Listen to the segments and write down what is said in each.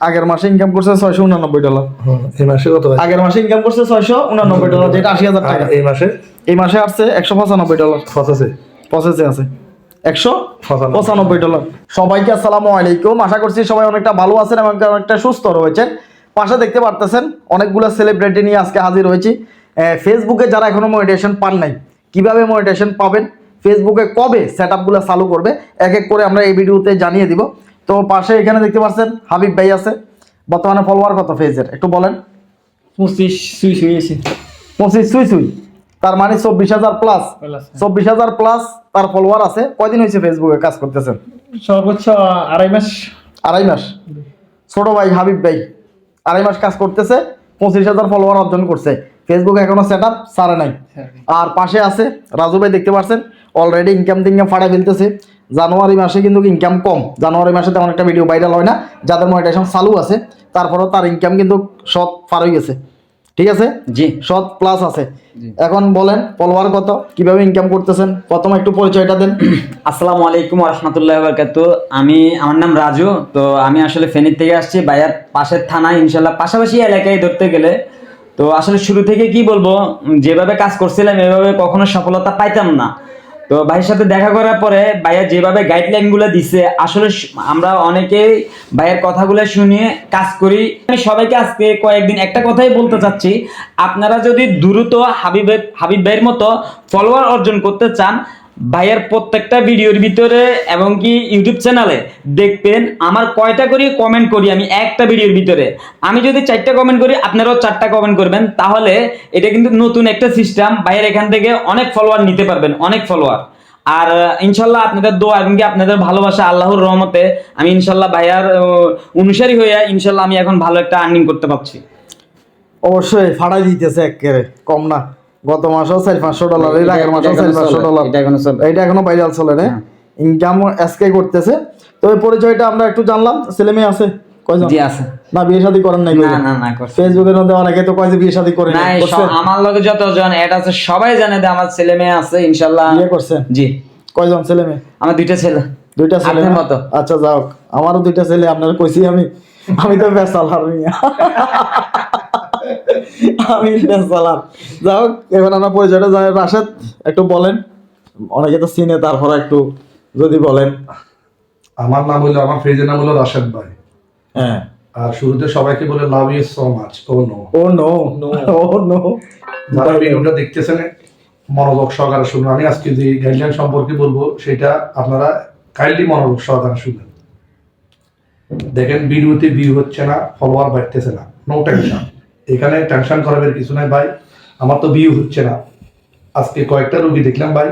আগের মাসে ইনকাম করছে ছয়শো উনানব্বই ডলার এই মাসে কত আগের মাসে ইনকাম করছে ছয়শো উনানব্বই ডলার যেটা আশি হাজার টাকা। এই মাসে? এই মাসে আসছে একশো পঁচানব্বই ডলার পঁচাশি। প্রসেসে আছে। একশো পঁচানব্বই। ডলার সবাইকে আসসালামু আলাইকুম। আশা করছি সবাই অনেকটা ভালো আছেন এবং অনেকটা সুস্থ রয়েছেন। পাশে দেখতে পারতেছেন অনেকগুলো সেলিব্রিটি নিয়ে আজকে হাজির হয়েছি। ফেসবুকে যারা এখনও মনিটেশন পান নাই কীভাবে মনিটেশন পাবেন? ফেসবুকে কবে সেট আপগুলো চালু করবে? এক এক করে আমরা এই ভিডিওতে জানিয়ে দিব। তো পাশে এখানে দেখতে পাচ্ছেন হাবিব ভাই আছে। বর্তমানে ফলোয়ার কত ফেজের একটু বলেন। পঁচিশ সুই সুই পঁচিশ সুই সুই তার মানে চব্বিশ হাজার প্লাস চব্বিশ হাজার প্লাস তার ফলোয়ার আছে। কয়দিন হয়েছে ফেসবুকে কাজ করতেছেন? সর্বোচ্চ আড়াই মাস। আড়াই মাস। ছোট ভাই হাবিব ভাই আড়াই মাস কাজ করতেছে পঁচিশ হাজার ফলোয়ার অর্জন করছে। ফেসবুক এখনও সেট আপ সারে নাই। আর পাশে আছে রাজু ভাই দেখতে পাচ্ছেন? অলরেডি ইনকাম টিনকাম ফাড়া ফেলতেছে। জানুয়ারি মাসে কিন্তু ইনকাম কম। জানুয়ারি মাসে তেমন একটা ভিডিও ভাইরাল হয় না যাদের মনিটাইজেশন চালু আছে তারপরেও তার ইনকাম কিন্তু সৎ পার হয়ে গেছে। ঠিক আছে? জি। সৎ প্লাস আছে। এখন বলেন ফলোয়ার কত? কীভাবে ইনকাম করতেছেন? প্রথম একটু পরিচয়টা দেন। আসসালামু আলাইকুম রহমতুল্লাহ বরকাত আমি আমার নাম রাজু। তো আমি আসলে ফেনীর থেকে আসছি বাইয়ার পাশের থানায় ইনশাল্লাহ পাশাপাশি এলাকায় ধরতে গেলে। তো আসলে শুরু থেকে কি বলব যেভাবে কাজ করছিলাম এভাবে কখনো সফলতা পাইতাম না। তো ভাইয়ের সাথে দেখা করার পরে ভাইয়া যেভাবে গাইডলাইন গাইডলাইনগুলো দিছে, আসলে আমরা অনেকেই ভাইয়ের কথাগুলো শুনিয়ে কাজ করি। আমি সবাইকে আজকে কয়েকদিন একটা কথাই বলতে চাচ্ছি। আপনারা যদি দ্রুত হাবিব হাবিব ভাইয়ের মতো ফলোয়ার অর্জন করতে চান ভাইয়ের প্রত্যেকটা ভিডিওর ভিতরে এবং কি ইউটিউব চ্যানেলে দেখবেন, আমার কয়টা করে কমেন্ট করি আমি একটা ভিডিওর ভিতরে। আমি যদি চারটা কমেন্ট করি, আপনারাও চারটা কমেন্ট করবেন। তাহলে এটা কিন্তু নতুন একটা সিস্টেম ভাইয়ের এখান থেকে অনেক ফলোয়ার নিতে পারবেন, অনেক ফলোয়ার আর, ইনশাল্লাহ আপনাদের দোয়া এবং কি আপনাদের ভালোবাসা আল্লাহর রহমতে আমি ইনশাল্লাহ ভাইয়ার অনুসারী হয়ে ইনশাল্লাহ আমি এখন ভালো একটা আর্নিং করতে পারছি। অবশ্যই ফাড়াই দিতেছে একেবারে, কম না। গত মাসেও চার পাঁচশো ডলার এর আগের মাসেও চার এখনও পাঁচশো ডলার এটা এখনও। ভাইরাল চলে না ইনকাম এসকে করতেছে। তো এই পরিচয়টা আমরা একটু জানলাম। ছেলে মেয়ে আছে? কয়জন? জি আছে। না বিয়ে শাদী করেন নাই না না না ফেসবুকের মধ্যে অনেকে তো কয় যে বিয়ে শাদী করে না নাই। এই আমার লগে যতজন অ্যাড আছে সবাই জানে যে আমার ছেলে মেয়ে আছে বিয়ে করছেন জি। কয়জন ছেলে মেয়ে? আমার দুইটা ছেলে। দুইটা ছেলে আপনার মতো। আচ্ছা যাও আমারও দুইটা ছেলে আপনারা কইছি আমি। আমি তো বেসালার মিয়া আমি বেসালার যাও এখন আমরা পরিচয়টা জানি রাশেদ। একটু বলেন অনেকে তো চিনে তারপরে একটু যদি বলেন। আমার নাম হলো আমার ফ্রেজের নাম হলো রাশেদ ভাই। হ্যাঁ। আর শুরুতে সবাইকে বলে love you so much oh no oh no oh no যারা ভিডিওটা দেখতেছেন মনোযোগ সহকারে শুনুন। আমি আজকে যে গাইডলাইন সম্পর্কে বলব সেটা আপনারা কাইন্ডলি মনোযোগ সহকারে শুনবেন দেখেন ভিডিওতে ভিউ হচ্ছে না ফলোয়ার বাড়তেছে না। নো টেনশন এখানে টেনশন করার কিছু নাই ভাই। আমার তো ভিউ হচ্ছে না। আজকে কয়েকটা রোগী দেখলাম ভাই।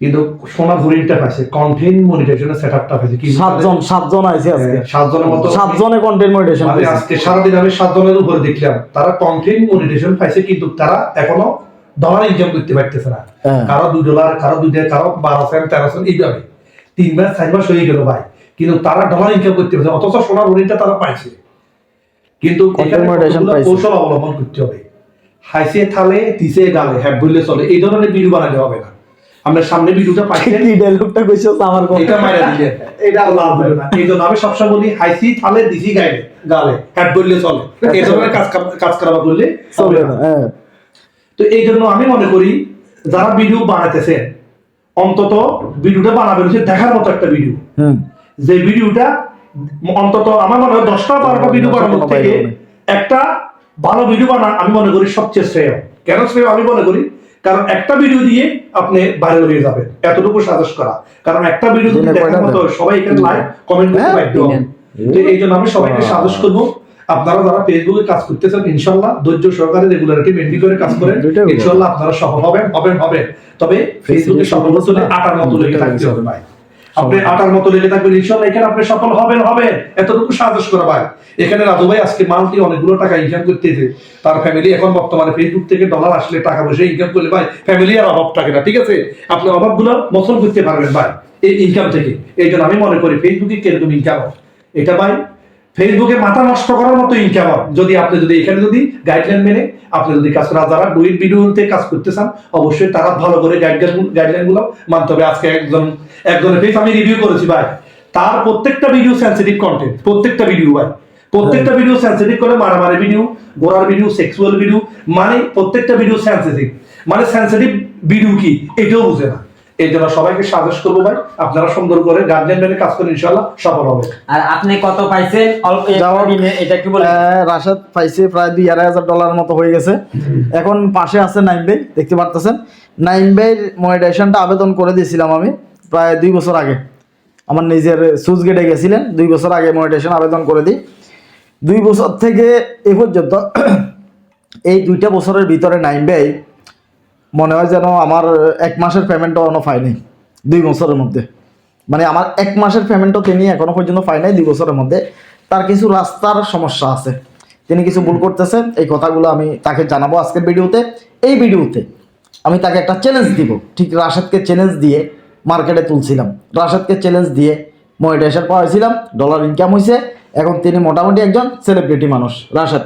কিন্তু সোনা হরিণটা পাইছে। কন্টেন্ট মনিটাইজেশনের সেট আপটা পাইছে। কি সাতজন সাতজন আছে আজকে। হ্যাঁ, সাতজনের মতো। সাতজনে কন্টেন্ট মনিটেশন মানে আজকে সারাদিন আমি সাতজনের উপরে দেখলাম। তারা কন্টেন্ট মনিটেশন পাইছে কিন্তু তারা এখনও ডলার ইনকাম করতে পারতেছে না। হ্যাঁ। কারও দুই ডলার কারও দুই ডলার কারও বারো সেন্ট তেরো সেন্ট এইভাবে। তিন মাস চার মাস হয়ে গেল ভাই। কিন্তু তারা ডলার ইনকাম করতে পারছে অথচ সোনার হরিণটা তারা পাইছে। কিন্তু। কৌশল অবলম্বন করতে হবে। হাইসে থালে তিসে গালে হ্যাঁ বললে চলে। এই ধরনের ভিডিও বানালে হবে না। আমরা সামনে ভিডিওটা পাইছেন কি ডায়লগটা কইছো আমার কথা? এটা মাইরা দিলে এটা আর লাভ হবে না। এই জন্য আমি সবসময় বলি হাইসি থালে দিসি গাইলে গালে হ্যাট বললে চলে। এই ধরনের কাজ কাজ করা করলে চলবে চলবে না হ্যাঁ। তো এই জন্য আমি মনে করি যারা ভিডিও বানাতেছেন অন্তত ভিডিওটা বানাবেন দেখার মতো একটা ভিডিও যে ভিডিওটা অন্তত আমার মনে হয় দশটা বারোটা ভিডিও বানানোর থেকে একটা ভালো ভিডিও বানা আমি মনে করি সবচেয়ে শ্রেয়। কেন শ্রেয়? আমি মনে করি কারণ একটা ভিডিও দিয়ে আপনি ভাইরাল হয়ে যাবেন। এতটুকু সাজেস্ট করা। কারণ একটা ভিডিও যদি দেখার মতো সবাই এখানে লাইক কমেন্ট করতে হ্যাঁ, বাধ্য তো এই জন্য আমি সবাইকে সাজেস্ট করব আপনারা যারা ফেসবুকে কাজ করতেছেন ইনশাল্লাহ ধৈর্য সহকারে রেগুলারিটি মেনটেন করে কাজ করেন। ইনশাল্লাহ আপনারা সফল হবেন হবেন হবেন। তবে ফেসবুকে সফল হতে আটার মতো লেগে থাকতে হবে ভাই। আপনি আটার মতো লেগে থাকবেন ইনশাল্লাহ এখানে আপনি সফল হবেন হবে এতটুকু সাজেস্ট করা ভাই। এখানে রাজু ভাই আজকে মান্থলি অনেকগুলো টাকা ইনকাম করতেছে। তার ফ্যামিলি এখন বর্তমানে ফেসবুক থেকে ডলার আসলে টাকা পয়সা ইনকাম করলে ভাই ফ্যামিলি আর অভাব থাকে না ঠিক আছে? আপনি অভাবগুলো মোচন করতে পারবেন ভাই এই ইনকাম থেকে। এই জন্য আমি মনে করি ফেসবুকে কীরকম ইনকাম এটা ভাই ফেসবুকে মাথা নষ্ট করার মতো ইনকাম যদি আপনি যদি এখানে যদি গাইডলাইন মেনে আপনি যদি কাজ করেন যারা ডুইট ভিডিওতে কাজ করতে চান অবশ্যই তারা ভালো করে গাইডলাইন গাইডলাইনগুলো মানতে হবে। আজকে একজন একজনের ফেস আমি রিভিউ করেছি ভাই। তার প্রত্যেকটা ভিডিও সেন্সিটিভ কন্টেন্ট প্রত্যেকটা ভিডিও ভাই। প্রত্যেকটা ভিডিও সেন্সিটিভ করে মারামারি ভিডিও গোড়ার ভিডিও সেক্সুয়াল ভিডিও মানে প্রত্যেকটা ভিডিও সেন্সিটিভ মানে সেন্সিটিভ ভিডিও কি? এটাও বুঝে না। এই জন্য সবাইকে সাজেস্ট করব ভাই আপনারা সুন্দর করে গার্জিয়ান মেনে কাজ করেন ইনশাল্লাহ সফল হবে। আর আপনি কত পাইছেন? অল্প এটা কি বলে রাশেদ পাইছে প্রায় দুই আড়াই হাজার ডলারের মতো হয়ে গেছে। এখন পাশে আছে নাইম ভাই দেখতে পারতেছেন? নাইম ভাইয়ের মনিটাইজেশনটা আবেদন করে দিয়েছিলাম আমি প্রায় দুই বছর আগে। আমার নিজের সুইচ গেটে গেছিলেন দুই বছর আগে মনিটাইজেশন আবেদন করে দিই। দুই বছর থেকে এ পর্যন্ত এই দুইটা বছরের ভিতরে নাইম ভাই মনে হয় যেন আমার এক মাসের পেমেন্টও এখনও পাইনি, দুই বছরের মধ্যে। মানে আমার এক মাসের পেমেন্টও তিনি এখনও পর্যন্ত পাই নাই দুই বছরের মধ্যে। তার কিছু রাস্তার সমস্যা আছে। তিনি কিছু ভুল করতেছেন, এই কথাগুলো আমি তাকে জানাব আজকের ভিডিওতে। এই ভিডিওতে আমি তাকে একটা চ্যালেঞ্জ দিব। ঠিক রাশেদকে চ্যালেঞ্জ দিয়ে মার্কেটে তুলছিলাম। রাশেদকে চ্যালেঞ্জ দিয়ে মনিটাইজেশন পাওয়াইছিলাম ডলার ইনকাম হয়েছে এখন তিনি মোটামুটি একজন সেলিব্রিটি মানুষ, রাশেদ।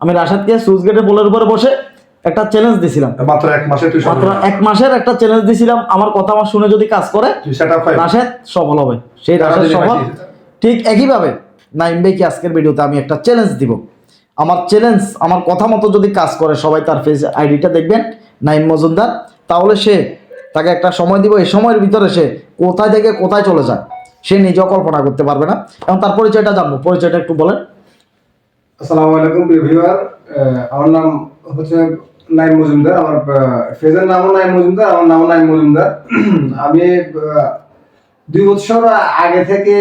আমি রাশেদকে সুইচ গেটের পোলের উপরে বসে একটা চ্যালেঞ্জ দিছিলাম। মাত্র এক মাসে তুই মাত্র এক মাসের একটা চ্যালেঞ্জ দিছিলাম আমার কথা আমার শুনে যদি কাজ করে সেট রাশেদ সফল হবে। সেই রাশেদ সফল। ঠিক একইভাবে নাইম ভাইকে আজকের ভিডিওতে আমি একটা চ্যালেঞ্জ দিব। আমার চ্যালেঞ্জ আমার কথা মতো যদি কাজ করে সবাই তার ফেস আইডিটা দেখবেন নাইম মজুমদার। তাহলে সে তাকে একটা সময় দিব এই সময়ের ভিতরে সে কোথায় থেকে কোথায় চলে যায় সে নিজেও কল্পনা করতে পারবে না। এবং তার পরিচয়টা জানব। পরিচয়টা একটু বলেন। আসসালামু আলাইকুম ভিউয়ার আমার নাম হচ্ছে নাইম মজুমদার আমার ফেজের নামও নাইম মজুমদার আমার নামও নাইম মজুমদার। আমি দুই বছর আগে থেকে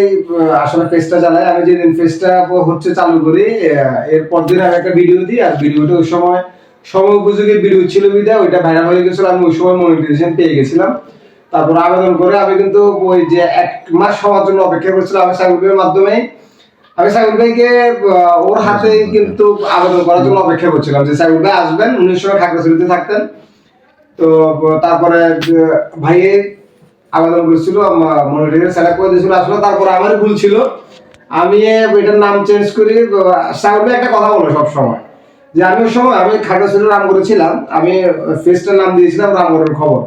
আসলে ফেসটা চালাই। আমি যেদিন ফেসটা হচ্ছে চালু করি আহ, এর পরদিন আমি একটা ভিডিও দিই আর ভিডিওটা ওই সময় সময় উপযোগী ভিডিও ছিল বিধায় ওইটা ভাইরাল হয়ে গেছিল আমি ওই সময় মনিটাইজেশন পেয়ে গেছিলাম। তারপর আবেদন করে আমি কিন্তু ওই যে এক মাস হওয়ার জন্য অপেক্ষা করছিলাম আমি সাইকেলের মাধ্যমেই। আমি সাইকুল ভাইকে ওর হাতে কিন্তু আবেদন করার জন্য অপেক্ষা করছিলাম যে সাইকুল ভাই আসবেন উনিশ সময় খাগড়াছড়িতে থাকতেন। তো তারপরে ভাইয়ে আবেদন করেছিল মনিটরিং সেলেক্ট করে দিয়েছিল। আসলে তারপরে আমার ভুল ছিল। আমি এটার নাম চেঞ্জ করি সাইকুল ভাই একটা কথা বলো সব সময় যে আমি ওই সময় আমি খাগড়াছড়ি রামগড়ে ছিলাম আমি ফেসটার নাম দিয়েছিলাম রামগড়ের খবর।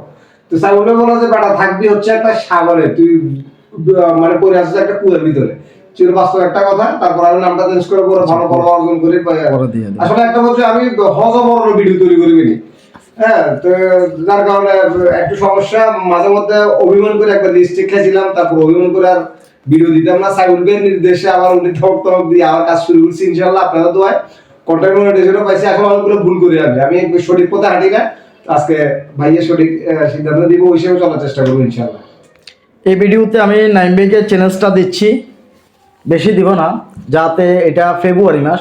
তো সাইকুল ভাই বলো যে বেটা থাকবি হচ্ছে একটা সাগরে তুই মানে পড়ে আসছিস একটা কুয়ের ভিতরে। ছিল বাস্তব একটা কথা তারপর আমি নামটা চেঞ্জ করে পরে ভালো ফলো অর্জন করি। আসলে একটা বলছে আমি হজ বড় ভিডিও তৈরি করি বিনি হ্যাঁ তো যার কারণে একটু সমস্যা মাঝে মধ্যে অভিমান করে একবার লিস্টে খেয়েছিলাম তারপর অভিমান করে আর ভিডিও দিতাম না। সাইবুল ভাইয়ের নির্দেশে আবার উনি থক থক দিয়ে আবার কাজ শুরু করছি ইনশাল্লাহ আপনাদের দোয়ায় কন্টেন্ট মনিটাইজেশনও পাইছি। এখন অনেকগুলো ভুল করি আমি। আমি সঠিক পথে হাঁটি না আজকে ভাইয়ের সঠিক সিদ্ধান্ত দিব ওই হিসেবে চলার চেষ্টা করব ইনশাল্লাহ এই ভিডিওতে আমি নাইম ভাইকে চ্যালেঞ্জটা দিচ্ছি। বেশি দিব না যাতে এটা ফেব্রুয়ারি মাস।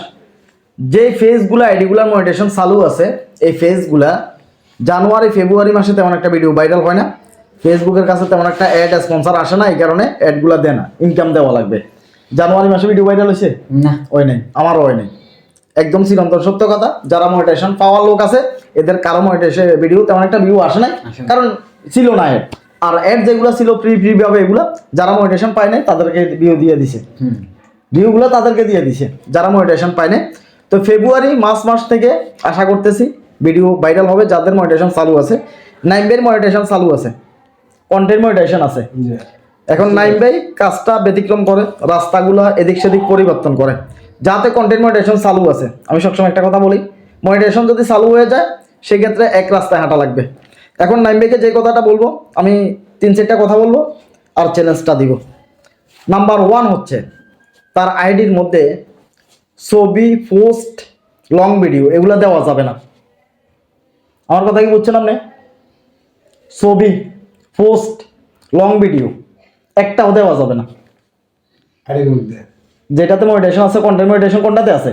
যে ফেজগুলো আইডিগুলোর মনিটেশন চালু আছে এই ফেজগুলা জানুয়ারি ফেব্রুয়ারি মাসে তেমন একটা ভিডিও ভাইরাল হয় না। ফেসবুকের কাছে তেমন একটা অ্যাড স্পন্সর আসে না এই কারণে অ্যাডগুলো দেয় না ইনকাম দেওয়া লাগবে। জানুয়ারি মাসে ভিডিও ভাইরাল হয়েছে? না। ওই নেই আমারও ওই নেই। একদম চিরন্তন সত্য কথা যারা মনিটেশন পাওয়ার লোক আছে এদের কারও মনিটেশন ভিডিও তেমন একটা ভিউ আসে আসে না। কারণ ছিল না অ্যাড আর অ্যাড যেগুলো ছিল ফ্রি ফ্রি ভাবে এগুলো যারা মনিটেশন পায় নাই তাদেরকে ভিউ দিয়ে দিছে। হুম। ভিউগুলো তাদেরকে দিয়ে দিছে যারা মনিটেশন পায় নাই। তো ফেব্রুয়ারি মার্চ মাস থেকে আশা করতেছি ভিডিও ভাইরাল হবে যাদের মনিটেশন চালু আছে। নাইমবের মনিটেশন চালু আছে। কন্টেন্ট মনিটেশন আছে। এখন নাইম ভাই কাজটা ব্যতিক্রম করে রাস্তাগুলো এদিক সেদিক পরিবর্তন করে। যাতে কন্টেন্ট মনিটেশন চালু আছে। আমি সবসময় একটা কথা বলি মনিটেশন যদি চালু হয়ে যায় সেক্ষেত্রে এক রাস্তায় হাঁটা লাগবে। এখন নাইম ভাইকে যে কথাটা বলব আমি তিন চারটা কথা বলব আর চ্যালেঞ্জটা দিব। নাম্বার ওয়ান হচ্ছে তার আইডির মধ্যে ছবি পোস্ট লং ভিডিও এগুলো দেওয়া যাবে না। আমার কথা কি বুঝছেন আপনি? ছবি পোস্ট লং ভিডিও একটাও দেওয়া যাবে না। যেটাতে মনিটেশন আছে কন্টেন্ট মনিটেশন কোনটাতে আছে?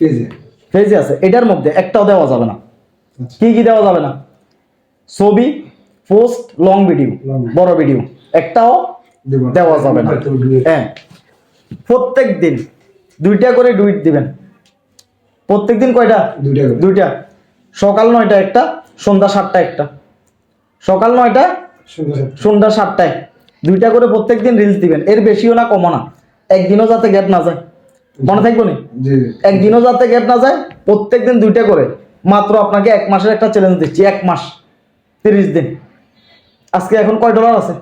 ফেজে ফেজে আছে। এটার মধ্যে একটাও দেওয়া যাবে না। কি কি দেওয়া যাবে না? ছবি পোস্ট লং ভিডিও বড় ভিডিও একটাও দেওয়া যাবে না। হ্যাঁ। প্রত্যেক দিন দুইটা করে ডুইট দিবেন। প্রত্যেক দিন কয়টা? দুইটা দুইটা। সকাল নয়টা একটা সন্ধ্যা সাতটা একটা। সকাল নয়টা সন্ধ্যা সাতটায়। দুইটা করে প্রত্যেক দিন রিলস দিবেন। এর বেশিও না কমও না। একদিনও যাতে গ্যাপ না যায়। মনে থাকব নি। একদিনও যাতে গ্যাপ না যায় প্রত্যেক দিন দুইটা করে। মাত্র আপনাকে এক মাসের একটা চ্যালেঞ্জ দিচ্ছি এক মাস। তিরিশ দিন। আজকে এখন কয় ডলার আছে?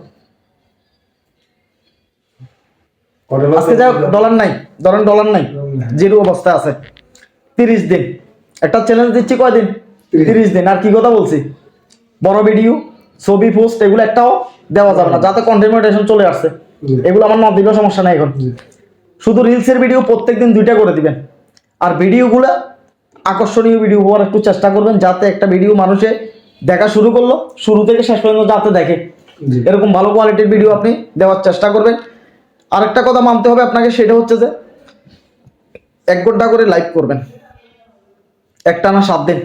আজকে যা ডলার নাই ধরেন ডলার নাই জিরো অবস্থায় আছে। তিরিশ দিন। একটা চ্যালেঞ্জ দিচ্ছি কয়দিন তিরিশ। দিন। আর কি কথা বলছি? বড় ভিডিও ছবি পোস্ট এগুলো একটাও দেওয়া যাবে না যাতে কন্টেন্ট চলে আসছে এগুলো আমার না দিলেও সমস্যা নাই এখন। শুধু রিলসের ভিডিও প্রত্যেকদিন দুইটা করে দিবেন। আর ভিডিওগুলো আকর্ষণীয় ভিডিও হওয়ার একটু চেষ্টা করবেন যাতে একটা ভিডিও মানুষে দেখা শুরু করল শুরু থেকে শেষ পর্যন্ত যাতে দেখে। এরকম ভালো কোয়ালিটির ভিডিও আপনি দেওয়ার চেষ্টা করবেন। আরেকটা কথা মানতে হবে আপনাকে সেটা হচ্ছে যে এক ঘণ্টা করে লাইভ করবেন। একটা না সাত দিন।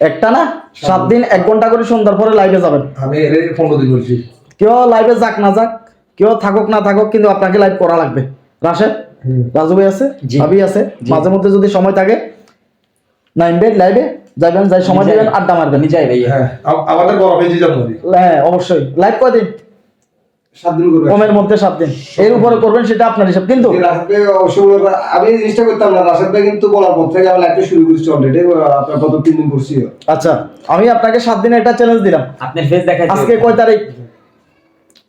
একটা না সাত দিন এক ঘণ্টা করে সন্ধ্যার পরে লাইভে যাবেন। আমি এর পনেরো দিন বলছি কেউ লাইভে যাক না যাক কেউ থাকুক না থাকুক কিন্তু আপনাকে লাইভ করা লাগবে। রাশেদ? রাজু ভাই আছে? ভাবি আছে? মাঝে মধ্যে যদি সময় থাকে নাইনবে লাইভে যাবেন যাই সময় আমি দিবেন আড্ডা মারবেন। যাই ভাইয়া হ্যাঁ আমাদের বড় পেজে আমি। হ্যাঁ অবশ্যই। লাইভ কয়দিন সাত দিন করবে। কমের মধ্যে সাত দিন। এর উপরে করবেন সেটা আপনার হিসাব। কিন্তু আমি এই জিনিসটা করতাম না। রাশেদ ভাই কিন্তু বলার পর থেকে আমি শুরু করছি অলরেডি আপনার কত তিন দিন করছি। আচ্ছা আমি আপনাকে সাত দিনে একটা চ্যালেঞ্জ দিলাম। আপনার ফেস দেখাই আজকে কয় তারিখ?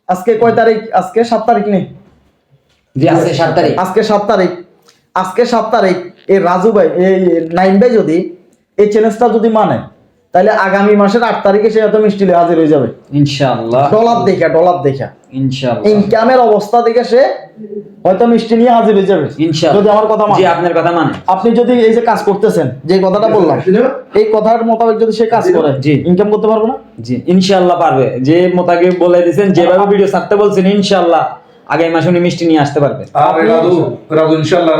আজকে কয় তারিখ? আজকে সাত তারিখ নেই। জি আছে সাত তারিখ। আজকে সাত তারিখ। আজকে সাত তারিখ। এই রাজু ভাই এই নাইম ভাই যদি এই চ্যালেঞ্জটা যদি মানে তাহলে আগামী মাসের আট তারিখে সে এত মিষ্টি হাজির হয়ে যাবে। ইনশাআল্লাহ। ডলার দেখা ডলার দেখা। ইনশাআল্লাহ। ইনকামের অবস্থা দেখে সে হয়তো মিষ্টি নিয়ে হাজির হয়ে যাবে। ইনশাআল্লাহ। যদি আমার কথা মানে। আপনার কথা মানে। আপনি যদি এই যে কাজ করতেছেন যে কথাটা বললাম এই কথার মোতাবেক যদি সে কাজ করে জি। ইনকাম করতে পারব না? জি ইনশাআল্লাহ পারবে। যে মোতাকে বলে দিয়েছেন যেভাবে ভিডিও ছাড়তে বলছেন ইনশাআল্লাহ আগামী মাসে উনি মিষ্টি নিয়ে আসতে পারবে। আর রাজু রাজু ইনশাল্লাহ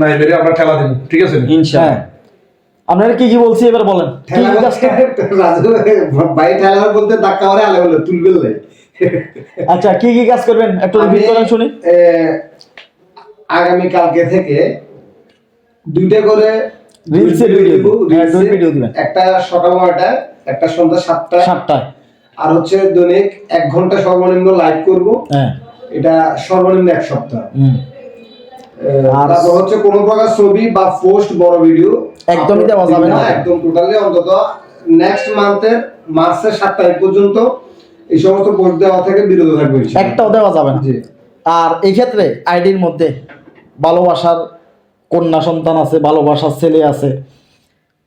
নাই মেরে আমরা ঠেলা দেবো। ঠিক আছে? ইনশাআল্লাহ। হ্যাঁ। আপনারা কি কি বলছি এবার বলেন। ভাই বলতে ধাক্কা মারে আলে আচ্ছা কি কি কাজ করবেন? একটু রিপিট করেন শুনি। আগামী কালকে থেকে দুইটা করে video দিবেন। একটা সকাল একটা সন্ধ্যা সাতটায় সাতটায়। আর হচ্ছে দৈনিক এক ঘণ্টা সর্বনিম্ন লাইভ করব। হ্যাঁ। এটা সর্বনিম্ন এক সপ্তাহ। আর- হচ্ছে কোনো প্রকার ছবি বা পোস্ট বড় ভিডিও একদমই দেওয়া যাবে না। একদম টোটালি অন্তত নেক্সট মান্থের মার্চের সাত তারিখ পর্যন্ত এই সমস্ত পোস্ট দেওয়া থেকে বিরত থাকবে একটাও দেওয়া যাবে না। জি। আর এই ক্ষেত্রে আইডির মধ্যে ভালোবাসার কন্যা সন্তান আছে ভালোবাসার ছেলে আছে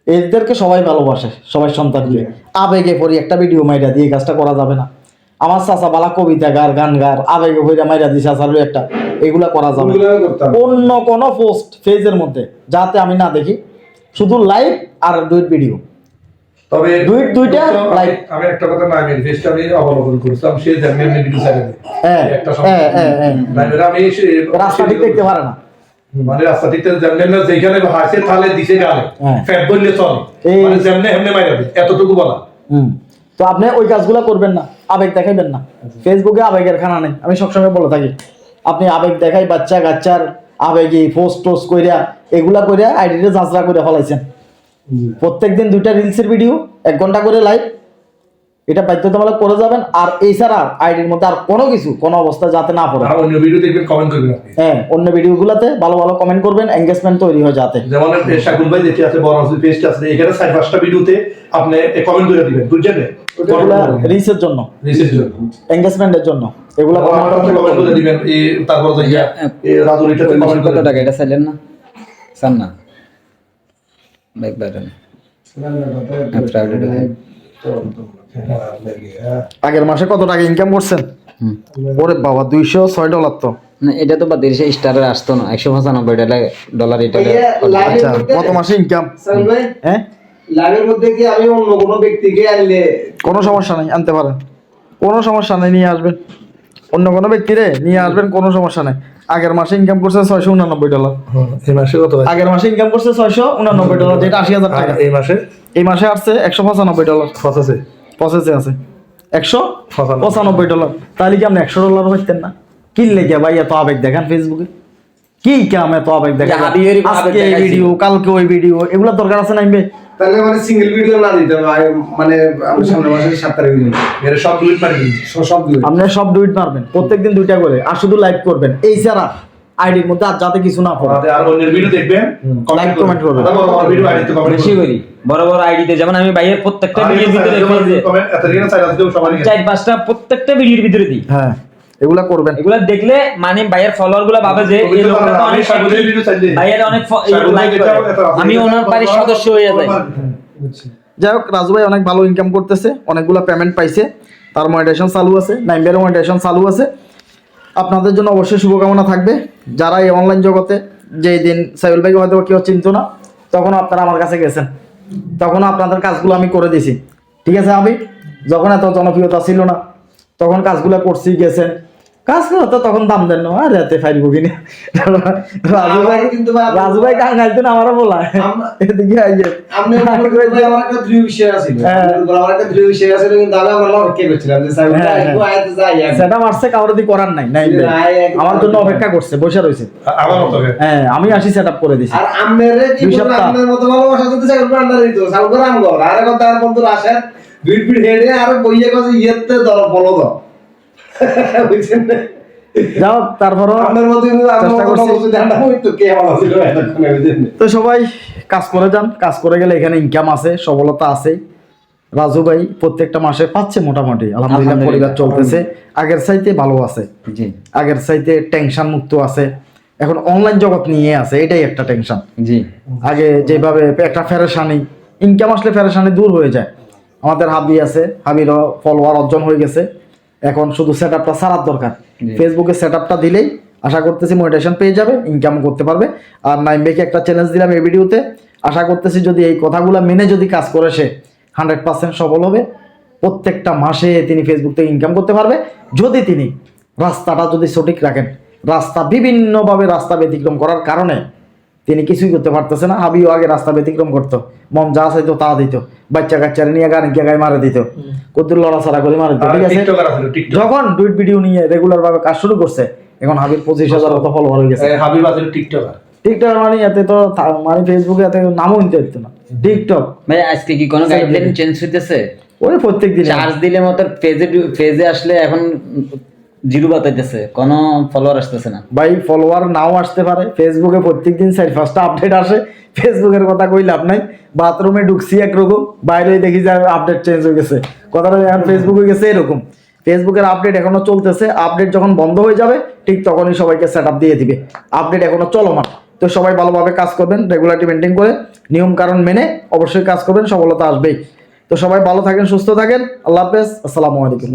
এদেরকে সবাই ভালোবাসে সবাই সন্তানকে। আবেগে পড়ি একটা ভিডিও মাইরা দিয়ে কাজটা করা যাবে না। আমার চাচা বালা কবিতা গার গান গার আবেগে পড়িয়া মাইরা দিয়ে চাচার একটা এগুলা করা যাবে অন্য কোনো পোস্ট ফেজের মধ্যে যাতে আমি না দেখি শুধু লাইভ আর ডুইট ভিডিও। তবে দুই- দুইটা লাইভ। আমি একটা কথা না আমি ফেসটা আমি অবলম্বন করছিলাম সে এমনি ভিডিও ছাড়ে হ্যাঁ একটা হ্যাঁ হ্যাঁ হ্যাঁ। নাই আমি রাস্তা ঠিক দেখতে পারে না। মানে রাস্তা ঠিক যেমনি না যেখানে হাসে তাহলে দিছে গালে। হ্যাঁ। ফ্যাট বললে চলে। মানে যেমনি এমনি মাইরা এতটুকু বলা। হুম। তো আপনি ওই কাজগুলো করবেন না। আবেগ দেখাইবেন না। ফেসবুকে আবেগের খানা নেই। আমি সবসময় বলে থাকি আপনি আবেগ দেখাই বাচ্চা কাচ্চার আবেগে পোস্ট টোস্ট কইরা এগুলা কইরা আইডিটা যাচরা করে ফলাইছেন। প্রত্যেকদিন দুইটা রিলসের ভিডিও এক ঘণ্টা করে লাইভ এটা বাধ্যতামূলক করে যাবেন আর এছাড়া আইডির মধ্যে আর কোনো কিছু কোনো অবস্থা যাতে না পড়ে। আর অন্য ভিডিও দেখবেন কমেন্ট করবেন হ্যাঁ অন্য ভিডিওগুলোতে ভালো ভালো কমেন্ট করবেন এঙ্গেজমেন্ট তৈরি হয় যাতে। যেমন শাকুল ভাই দেখে আছে বড় পেস্ট আছে এখানে চার পাঁচটা ভিডিওতে আপনি কমেন্ট করে দিবেন বুঝছেন? এগুলা রিলসের জন্য। রিসের জন্য। এঙ্গেজমেন্টের জন্য। এগুলা কমেন্ট করে দিবেন এই তারপর যে এই রাজুর কত টাকা এটা চাইলেন না? চান না। Back update. আগের মাসে কত টাকা ইনকাম করছেন? ওরে বাবা দুইশো ছয় ডলার তো। না এটা তো বা দেশে স্টারের আসতো না একশো পঁচানব্বই ডলার ডলার এটা আচ্ছা কত মাসে ইনকাম হ্যাঁ? লাইভের মধ্যে কি আমি অন্য কোনো ব্যক্তিকে আনলে কোনো সমস্যা নেই আনতে পারেন। কোনো সমস্যা নেই নিয়ে আসবেন। অন্য কোনো ব্যক্তিরে নিয়ে আসবেন কোনো সমস্যা নেই। আগের মাসে ইনকাম করছে ছয়শো উনানব্বই ডলার এই মাসে কত আগের মাসে ইনকাম করছে ছয়শো উনানব্বই ডলার যেটা আশি হাজার টাকা। এই মাসে? এই মাসে আসছে একশো পঁচানব্বই ডলার পঁচাশি প্রসেসে আছে। একশো পঁচানব্বই। ডলার তাহলে কি আপনি একশো ডলার হইতেন না? কিনলে কে ভাই এত আবেগ দেখান ফেসবুকে? কি কাম এত আবেগ দেখান আজকে এই ভিডিও কালকে ওই ভিডিও এগুলো দরকার আছে নাইবে তাহলে মানে সিঙ্গেল ভিডিও না দিতে মানে আমি সামনে মাসে সাত তারিখ এর সব ডিলিট মারি সব দিন আপনি সব ডুইট মারবেন প্রত্যেকদিন দুইটা করে আর শুধু লাইভ করবেন। এই ছাড়া আইডির মধ্যে আর যাতে কিছু না পড়ে। আর অন্যের ভিডিও দেখবেন Like, comment করবেন। তারপর আমার ভিডিও আইডিতে কমেন্ট বেশি করি। বড় বড় আইডিতে যেমন আমি ভাইয়ের প্রত্যেকটা ভিডিওর ভিতরে কমেন্ট চার পাঁচটা প্রত্যেকটা ভিডিওর ভিতরে দিই। হ্যাঁ এগুলা করবেন। এগুলা দেখলে মানে ভাইয়ের ফলোয়ারগুলা ভাবে যে এই লোকটা তো অনেক ভাইয়ের অনেক ভিডিও করে। আমি ওনার বাড়ির সদস্য হয়ে যাই। যাই হোক রাজু ভাই অনেক ভালো ইনকাম করতেছে অনেকগুলো পেমেন্ট পাইছে। তার মনিটেশন চালু আছে নাইমবের মনিটেশন চালু আছে। আপনাদের জন্য অবশ্যই শুভকামনা থাকবে। যারা এই অনলাইন জগতে যেই দিন সাইবুল ভাইকে হয়তো কেউ চিনত না, তখন আপনারা আমার কাছে গেছেন। তখন আপনাদের কাজগুলো আমি করে দিছি ঠিক আছে আমি যখন এত জনপ্রিয়তা ছিল না, তখন কাজগুলো করছি, গেছেন। কাজ তো তখন দাম দেন না। আর রাতে ফাইলবো কিনে। রাজু ভাই আমার কিন্তু রাজু ভাই আমারও বলা। এদিকে আইয়ে আপনি আমার আমার একটা দৃঢ় আছিল। হ্যাঁ। আমার একটা দৃঢ় আছিল কিন্তু আমি করছিলাম যে হ্যাঁ, হ্যাঁ। একটু আইতে যাই সেটা মারছে কাউরে দিয়ে করার নাই নাই আমার জন্য অপেক্ষা করছে বসে রয়েছে। আমার মতো। হ্যাঁ আমি আসি সেট আপ করে দিছি। আর আমেরে কি বলব, আপনার মতো ভালোবাসা দিত আর তার বন্ধুরা আসেন দুই পিঠ হেডে আর বইয়ে কাছে ইয়েতে দর বলো দাও বুঝছেন? যাও তারপরও চেষ্টা করছি। তো সবাই কাজ করে যান কাজ করে গেলে এখানে ইনকাম আছে সফলতা আছে। রাজু ভাই প্রত্যেকটা মাসে পাচ্ছে মোটামুটি আলহামদুলিল্লাহ আলহামদুলিল্লাহ। পরিবার চলতেছে। আগের চাইতে ভালো আছে। জি। আগের চাইতে টেনশন মুক্ত আছে। এখন অনলাইন জগৎ নিয়ে আছে এটাই একটা টেনশন জি। আগে যেভাবে একটা ফেরেশানি ইনকাম আসলে ফেরেশানি দূর হয়ে যায়। আমাদের হাবি আছে হাবিরও ফলোয়ার অর্জন হয়ে গেছে। এখন শুধু সেট আপটা ছাড়ার দরকার। ফেসবুকে সেট আপটা দিলেই আশা করতেছি মোটিভেশন পেয়ে যাবে ইনকাম করতে পারবে। আর নাইমবেকে একটা চ্যালেঞ্জ দিলাম এই ভিডিওতে। আশা করতেছি যদি এই কথাগুলো মেনে যদি কাজ করে সে হান্ড্রেড পার্সেন্ট সফল হবে। প্রত্যেকটা মাসে তিনি ফেসবুক থেকে ইনকাম করতে পারবে। যদি তিনি রাস্তাটা যদি সঠিক রাখেন রাস্তা বিভিন্নভাবে রাস্তা ব্যতিক্রম করার কারণে তিনি কিছুই করতে পারতেছে না। আবিও আগে রাস্তা ব্যতিক্রম করতো। মন যা চাইতো তা দিত। বাচ্চা কাচ্চারে নিয়ে গান গিয়ে গায়ে মারে দিত। কদ্দুর লড়াছড়া করে মারে দিত। ঠিক আছে। যখন টুইট ভিডিও নিয়ে রেগুলার ভাবে কাজ শুরু করছে এখন হাবির পঁচিশ হাজার মতো ফলোয়ার হয়ে গেছে। হাবিব আছে টিকটকার। টিকটক মানে এতে তো মানে ফেসবুকে এতে নামও নিতে হতো না। টিকটক। ভাই আজকে কি কোনো গাইডলাইন চেঞ্জ হইতেছে? ওই প্রত্যেক দিন। চার্জ দিলে মতো পেজে পেজে আসলে এখন জিরো বাতাইতেছে, কোনো ফলোয়ার আসতেছে না। ভাই ফলোয়ার নাও আসতে পারে। ফেসবুকে প্রত্যেক দিন চার, পাঁচটা আপডেট আসে। ফেসবুকের কথা কই লাভ নাই। বাথরুমে ঢুকছি একরকম বাইরে দেখি যে আপডেট চেঞ্জ হয়ে গেছে। কথাটা এখন ফেসবুক হয়ে গেছে এরকম। ফেসবুকের আপডেট এখনও চলতেছে। আপডেট যখন বন্ধ হয়ে যাবে, ঠিক তখনই সবাইকে সেট দিয়ে দিবে। আপডেট এখনও চলমান। তো সবাই ভালোভাবে কাজ করবেন রেগুলারিটি মেনটেন করে, নিয়ম কারণ মেনে অবশ্যই কাজ করবেন, সফলতা আসবেই। তো সবাই ভালো থাকেন, সুস্থ থাকেন। আল্লাহ হাফেজ। আসসালামু আলাইকুম।